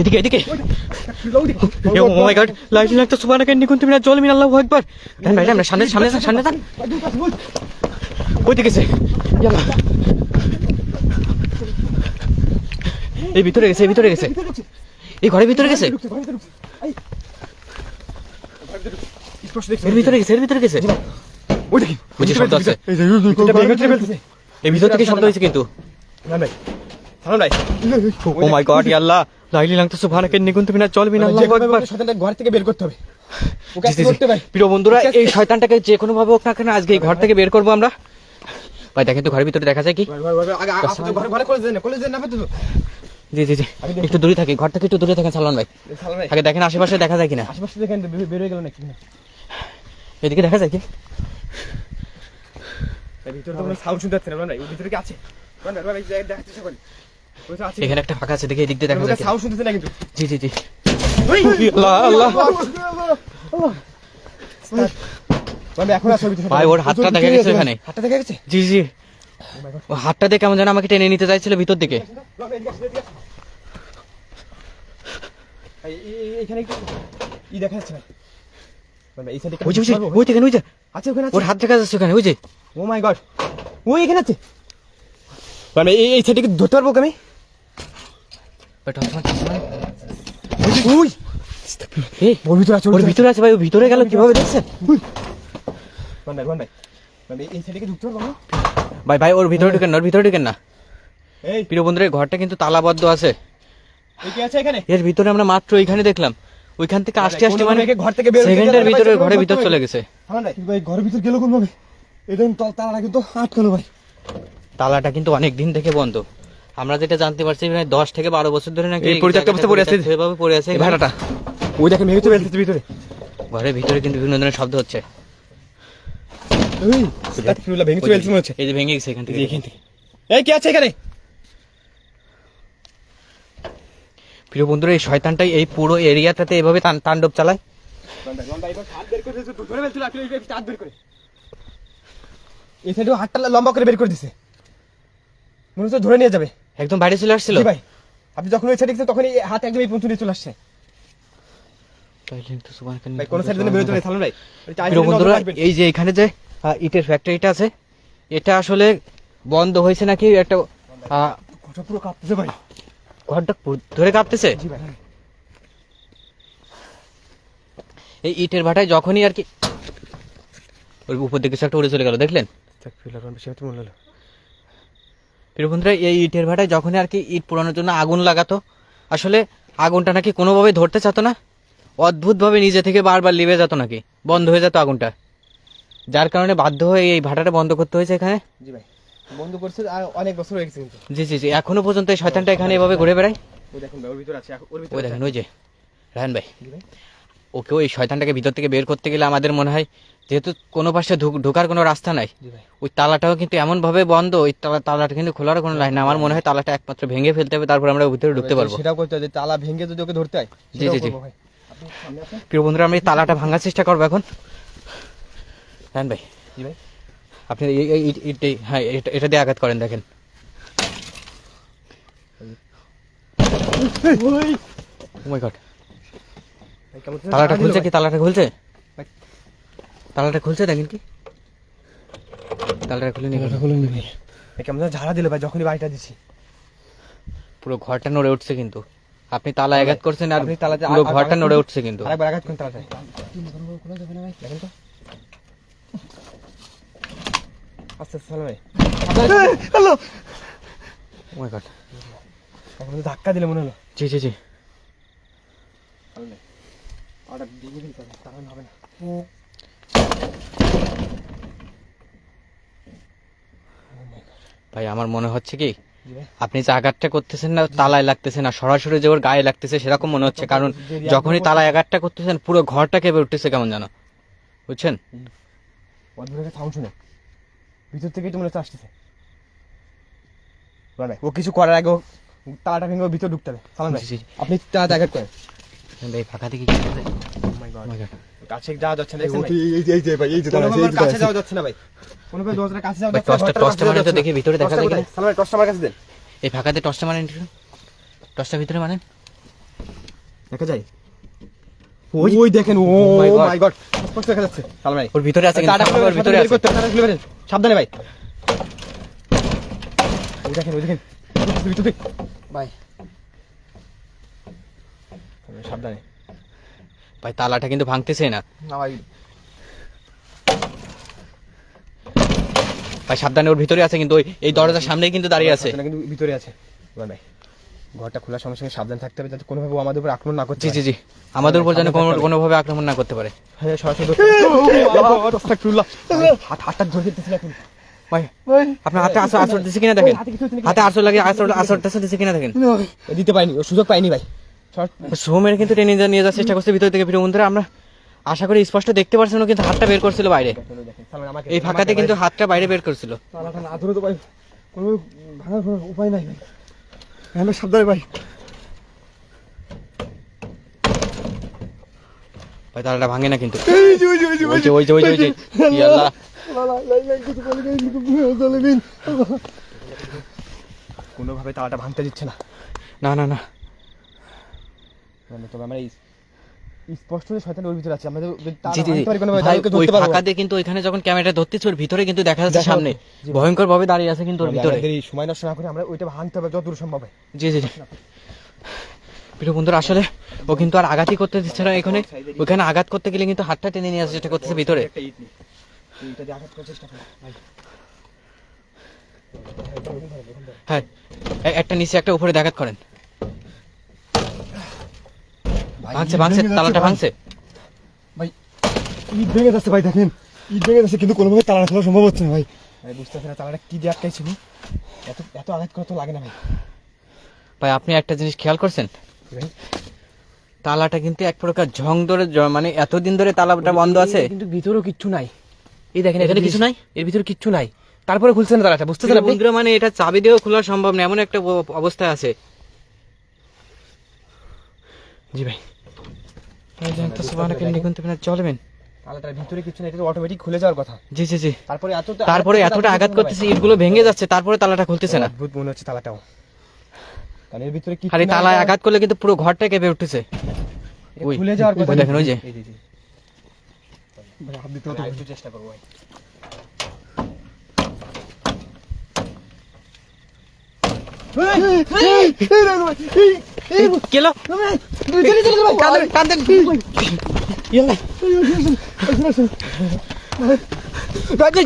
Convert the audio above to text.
এদিকে এদিকে। ও my god লা ইলাহা ইল্লাল্লাহ সুবহানাকা ইন্নী কুনতু মিনাজ জালিমিন আল্লাহু আকবার দেন ভাই আমরা সামনে সামনে সামনে যান কই দিকে গেছে? ইয়াল্লাহ এই ভিতরে গেছে এই ভিতরে গেছে। এই ঘরের ভিতরে গেছে? এর ভিতরে গেছে এর ভিতরে গেছে। ওই দেখি ওই যে শব্দ আছে। এই ভিতর থেকে শব্দ হয়েছে কিন্তু। না ভাই। সালাম ভাই ও মাই গড ইয়াল্লাহ লা ইলাহা ইল্লাল্লাহ সুবহানাকা ইন্নী কুনতু মিনাজ জালিমিন আল্লাহু আকবার। শয়তানটা ঘর থেকে বের করতে হবে। ওকে জি, জি, আজকে করতে ভাই। প্রিয় বন্ধুরা এই শয়তানটাকে যে কোনো ভাবে হোক না কেন আজকে এই ঘর থেকে বের করব আমরা। ভাই দেখেন তো ঘরের ভিতরে দেখা যায় কি? তো না না তো জি জি জি। একটু দূরে থাকি ঘর থেকে একটু দূরে থাকেন সালমান ভাই। আগে দেখেন আশেপাশে দেখা যায় কিনা। আশেপাশে দেখেন তো বের- হয়ে গেল নাকি এদিকে দেখা যায় কি? ভিতরে তো কোনো সাউন্ড শুনতে পাচ্ছি না ভাই ভিতরে কি আছে? ভাই দেখাচ্ছে সকলে। আছে এখানে একটা ফাঁকা আছে দেখে এদিক দিয়ে দেখা কিনা। সাউন্ড শুনতেছে না কিন্তু। জি জি জি। আল্লাহ আল্লাহ। ভাই এখন আছে ভিতরে ভাই ওর হাতটা দেখা গেছে এখানে। হাতটা দেখা গেছে? জি জি। ও হাতটা দিয়ে কেমন যেন আমাকে টেনে নিতে চাইছিল ভিতর দিকে। এখানে একটু ই দেখা যাচ্ছে সাইডে ওই যে ওই যে ওই দেখেন ওই যে। ওর হাত দেখা যাচ্ছে ওখানে ওই যে। ও মাই গড ওই এখানে আছে? মানে এই এই সাইডে ধরতে পারব আমি? এই, ওর ভিতরে আছে ওর ভিতরে আছে ভাই ও ভিতরে গেল কীভাবে দেখছেন ভাই ভাই। ভাই মানে এই সাইডে ঢুকতে পারব না ভাই ভাই ওর ভিতরে ঢুকেন না, ওর ভিতরে ঢুকেন না। এই। প্রিয় বন্ধুরা ঘরটা কিন্তু তালাবদ্ধ আছে। এর ভিতরে আমরা মাত্র ওইখানে দেখলাম। ওইখান থেকে আসতে আসতে মানে ঘর থেকে বের সেকেন্ডের ভিতরে ঘরের ভিতর চলে গেছে। ভাই। ঘরের ভিতর গেল কোন ভাবে এটা তালা কিন্তু আটকালো ভাই। তালাটা কিন্তু অনেক দিন থেকে বন্ধ। আমরা যেটা জানতে পারছি মানে দশ থেকে বারো বছর ধরে নাকি এই পরিত্যক্ত অবস্থায় পড়ে আছে। সেভাবে পড়ে আছে। ভাড়াটা। ওই দেখেন ভেঙে চলে ভিতরে। ঘরের ভিতরে কিন্তু বিভিন্ন ধরনের শব্দ হচ্ছে। ওই তাকফিরুল্লাহ ভেঙে চলে মনে হচ্ছে। এই যে ভেঙে গেছে এখান থেকে। এখান থেকে। এই কি আছে এখানে? প্রিয় বন্ধুরা এই শয়তানটাই এই পুরো এরিয়াটাতে এভাবে তাণ্ডব চালায়। এই এই সাইডেও হাতটা লম্বা করে বের করে দিছে মনে হচ্ছে ধরে নিয়ে যাবে। একদম বাইরে চলে আসছিল? ভাই। আপনি যখন ওই সাইডে তখন এই হাত একদম এই পর্যন্ত নিয়ে চলে আসছে। ভাই কোন সাইডে থামুন ভাই। বন্ধুরা এই যে এখানে যে ইটের ফ্যাক্টরিটা আছে এটা আসলে বন্ধ হয়েছে নাকি একটা ঘরটা পুরো কাঁপতেছে ভাই। ঘরটা ধরে কাঁপতেছে? এই ইটের ভাটায় যখনই আর কি ওই উপর দিকে একটা উড়ে চলে গেল দেখলেন? মনে হলো। প্রিয় বন্ধুরা এই ইটের ভাটায় যখনই আর কি ইট পোড়ানোর জন্য আগুন লাগাতো আসলে আগুনটা নাকি কোনোভাবে ধরতে চাতো না অদ্ভুতভাবে নিজে থেকে বারবার লিভে যেত নাকি বন্ধ হয়ে যেত আগুনটা। যার কারণে বাধ্য হয়ে এই ভাটাটা বন্ধ করতে হয়েছে এখানে। জি ভাই বন্ধ করছে আর অনেক বছর হয়ে গেছে কিন্তু। জি জি জি এখনও পর্যন্ত এই শয়তানটা এখানে এভাবে ঘুরে বেড়ায়। ওই দেখুন ওর ভিতরে আছে ওর ভিতরে ওই দেখেন ওই যে রায়ন ভাই। ওকেও এই শয়তানটাকে ভিতর থেকে বের করতে গেলে আমাদের মনে হয় যেহেতু কোনো পাশে ঢুক- ঢোকার কোনো রাস্তা নাই ওই তালাটাও কিন্তু এমন ভাবে বন্ধ ওই তালা তালাটা কিন্তু খোলার কোনো লাইন আমার মনে হয় তালাটা একমাত্র ভেঙে ফেলতে হবে তারপর আমরা ভিতরে ঢুকতে পারব। সেটাও করতে হবে তালা ভেঙে যদি ওকে ধরতে হয় জি, জি, জি। প্রিয় বন্ধুরা আমরা এই তালাটা ভাঙার চেষ্টা করব এখন। হ্যাঁ ভাই। জি ভাই। আপনি এই- হ্যাঁ এটা এটা দিয়ে আঘাত করেন দেখেন। কেমন তালাটা খুলছে কি? তালাটা খুলছে। তালাটা খুলছে দেখেন কি? তালাটা খুলে গেল। খুলে নিবি কেমন ঝাড়া দিল ভাই যখনই বাড়িটা দিছি। পুরো ঘরটা নড়ে উঠছে কিন্তু। আপনি তালা আঘাত করছেন আর আপনি তালাতে পুরো ঘরটা নড়ে উঠছে কিন্তু। আরেকবার আঘাত করুন তালাটায় দেখেন তো। আস্তে আস্তে ভাই ও মাই গড তো ধাক্কা দিলে মনে হলো। জি জি জি ভেঙে ফেলতে হবে তাহলে হবে না। ভাই আমার মনে হচ্ছে কি? আপনি যে আঘাতটা করতেছেন না তালায় লাগতেছে না সরাসরি যে ওর গায়ে লাগতেছে সেরকম মনে হচ্ছে। কারণ যখনই তালায় আঘাতটা করতেছেন পুরো ঘরটা কেঁপে উঠতেছে কেমন জানো? বুঝছেন? সাউন্ড শুনে। ভিতর থেকেই তো মনে হচ্ছে আসতেছে ও কিছু করার আগে তালাটা ভেঙে ভিতর ঢুকতে হবে। আপনি তালাটা আঘাত করেন। ভাই ফাঁকা থেকে কি কাছে যাওয়া যাচ্ছে না এই যে এই যে ভাই এই যে কাছে যাওয়া যাচ্ছে না ভাই। কোনোভাবে দরজার কাছে যাওয়া যাচ্ছে না, টর্চটা কাছে মারেন তো দেখি ভিতরে দেখা যায়? কিনা। সালাম ভাই, আমার কাছে দেন। এই ফাঁকাতে মারেন একটু। টর্চটা ভিতরে মারেন। দেখা যায়। ওই ওই দেখেন ও মাই গড। স্পষ্ট দেখা যাচ্ছে। ভাই। ওর ভিতরে আছে কিন্তু, ওর ভিতরে আছে। সাবধানে ভাই। ওই দেখেন ওই দেখেন। ভিতরে ভাই সাবধানে। ভাই তালাটা কিন্তু ভাঙতেছে না ভাই ভাই সাবধানে ওর ভিতরে আছে কিন্তু ওই এই দরজার সামনেই কিন্তু দাঁড়িয়ে আছে কিন্তু ভিতরে আছে ভাই ঘরটা খোলার সঙ্গে সঙ্গে সাবধান থাকতে হবে যাতে কোনোভাবে আমাদের উপর আক্রমণ না করতে জি জি জি আমাদের উপর যেন কোনো কোনোভাবে আক্রমণ না করতে পারে হ্যাঁ। হাত হাতটা ধরে ফেলতেছিল এখন ভাই আপনার হাতে আসর আসর দিছে কিনা দেখেন হাতে আসর লাগে আসর আসর টাসর দিছে কিনা দেখেন দিতে পাইনি ও সুযোগ পাইনি ভাই সোমের কিন্তু টেনে নিয়ে যাওয়ার চেষ্টা করছে ভিতর থেকে প্রিয় বন্ধুরা। আমরা আশা করি স্পষ্ট দেখতে পারছেন ও কিন্তু হাতটা বের করছিল বাইরে। দেখেন, ওই দেখেন। সালমান, আমাকে- এই ফাঁকাতে কিন্তু হাতটা বাইরে বের করছিল। তালাটা না ধরে তো ভাই কোনো ভাঙার কোনো উপায় নাই। ভাই সাবধানে ভাই। ভাই তালাটা ভাঙে না কিন্তু। ওই যে ওই যে ওই যে ওই যে আল্লাহ। কোনোভাবে তালাটা ভাঙতে দিচ্ছে না। না না না। মানে তবে আমরা স্পষ্ট যে শয়তান ওর ভিতরে আছে আমরা ধরতে পারব। ফাঁকাতে কিন্তু ওইখানে যখন ক্যামেরাটা ধরতেছে ওর ভিতরে কিন্তু দেখা যাচ্ছে সামনে। ভয়ঙ্কর ভাবে দাঁড়িয়ে আছে কিন্তু ওর ভিতরে। এই সময় নষ্ট না করে আমরা ওইটা ভাঙতে হবে সম্ভব হয়। জি জি জি। প্রিয় বন্ধুরা আসলে ও কিন্তু আর আঘাতই করতে দিচ্ছে না এখানে। ওইখানে আঘাত করতে গেলে কিন্তু হাতটা টেনে নিয়ে আসার চেষ্টা করতেছে ভিতরে। হ্যাঁ একটা নিচে একটা উপরে দেখাত করেন ভাই, ভাঙছে ভাঙছে তালাটা ভাঙছে। ভাই। ইট ভেঙে যাচ্ছে ভাই দেখেন। ইট ভেঙে যাচ্ছে কিন্তু কোনোভাবে তালা খোলা সম্ভব হচ্ছে না ভাই। ভাই বুঝতে পারছি না তালাটা কি দিয়ে আটকাই ছিল এত এত আঘাত করা তো লাগে না ভাই। ভাই আপনি একটা জিনিস খেয়াল করছেন? তালাটা কিন্তু এক প্রকার ঝং ধরে মানে এতদিন ধরে তালাটা বন্ধ আছে। কিন্তু ভিতরেও কিচ্ছু নাই। এই দেখেন এখানে কিছু নাই? এর ভিতরে কিচ্ছু নাই। তারপরে খুলছে না তালাটা বুঝতেছেন প্রিয় আপনি বন্ধুরা মানে এটা চাবি দিয়েও খোলা সম্ভব না এমন একটা অব- অবস্থায় আছে। জি ভাই। চলবেন তালাটার ভিতরে কিছু নাই এটা অটোমেটিক খুলে যাওয়ার কথা জি জি জি তারপরে এত তারপরে এতটা আঘাত করতেছে ইটগুলো ভেঙে যাচ্ছে তারপরে তালাটা খুলতেছে না অদ্ভুত মনে হচ্ছে তালাটাও কারণ এর ভিতরে কি আর তালায় আঘাত করলে কিন্তু পুরো ঘরটা কেঁপে উঠতেছে ওই, খুলে যাওয়ার কথা দেখেন, ওই যে। এই যে, যে। ভাই হাত দিতে একটু চেষ্টা করব ভাই কেলো ভাই